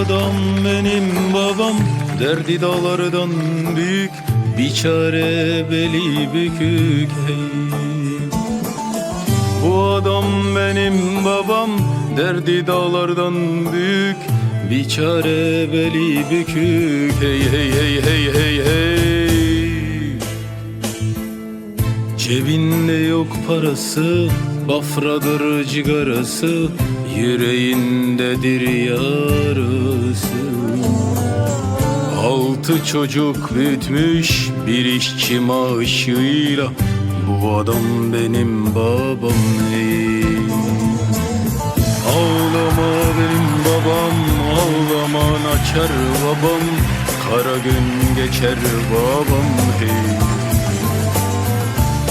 adam benim babam Derdi dağlardan büyük Bir çare beli bükük hey. Bu adam benim babam Derdi dağlardan büyük Bir çare beli bükük Hey hey hey hey hey hey Cebinde yok parası Bafradır cigarası Yüreğindedir yarısı Altı çocuk büyütmüş Bir işçi maaşıyla Bu adam benim babam ey. Ağlama benim babam Ağlaman açar babam Kara gün geçer babam hey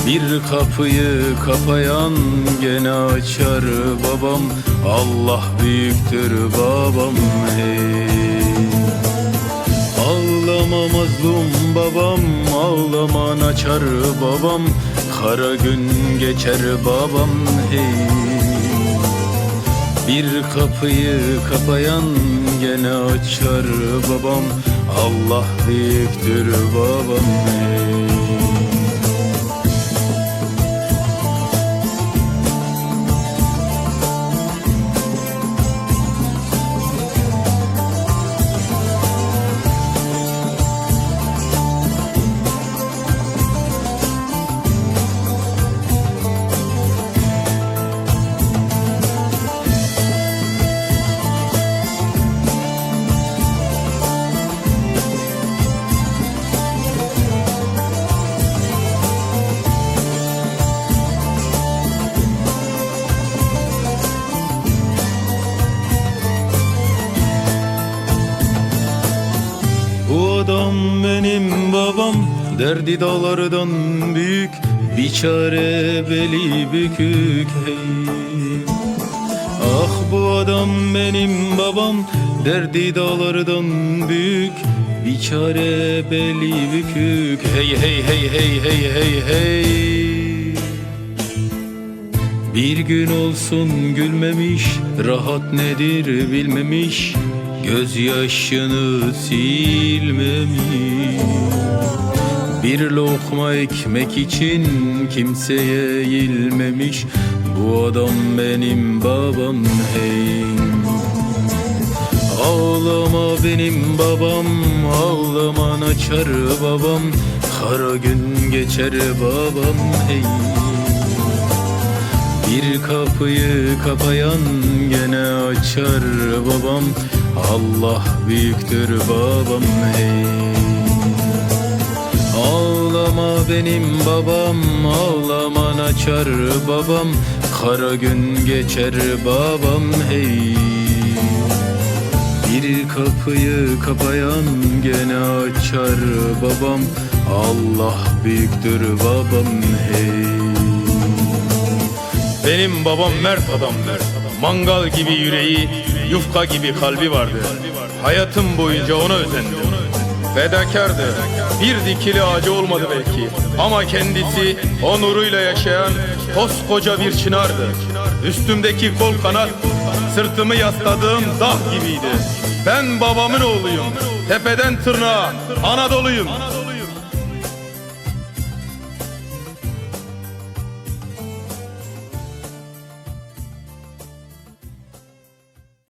bir kapıyı kapayan gene açar babam. Allah büyüktür babam hey. Ağlama mazlum babam ağlaman açar babam. Kara gün geçer babam hey. Bir kapıyı kapayan gene açar babam. Allah büyüktür babam hey adam benim babam Derdi dağlardan büyük Bir çare beli bükük hey. Ah bu adam benim babam Derdi dağlardan büyük Bir çare beli bükük Hey hey hey hey hey hey hey bir gün olsun gülmemiş, rahat nedir bilmemiş, gözyaşını silmemiş. Bir lokma ekmek için kimseye eğilmemiş, bu adam benim babam hey. Ağlama benim babam, ağlaman açar babam, kara gün geçer babam hey. Bir kapıyı kapayan gene açar babam. Allah büyüktür babam hey. Ağlama benim babam ağlaman açar babam. Kara gün geçer babam hey. Bir kapıyı kapayan gene açar babam. Allah büyüktür babam hey Benim babam mert adam Mangal gibi yüreği, yufka gibi kalbi vardı. Hayatım boyunca ona özendim. Fedakardı. Bir dikili ağacı olmadı belki. Ama kendisi o nuruyla yaşayan koskoca bir çınardı. Üstümdeki kol kanat, sırtımı yasladığım dağ gibiydi. Ben babamın oğluyum. Tepeden tırnağa Anadolu'yum.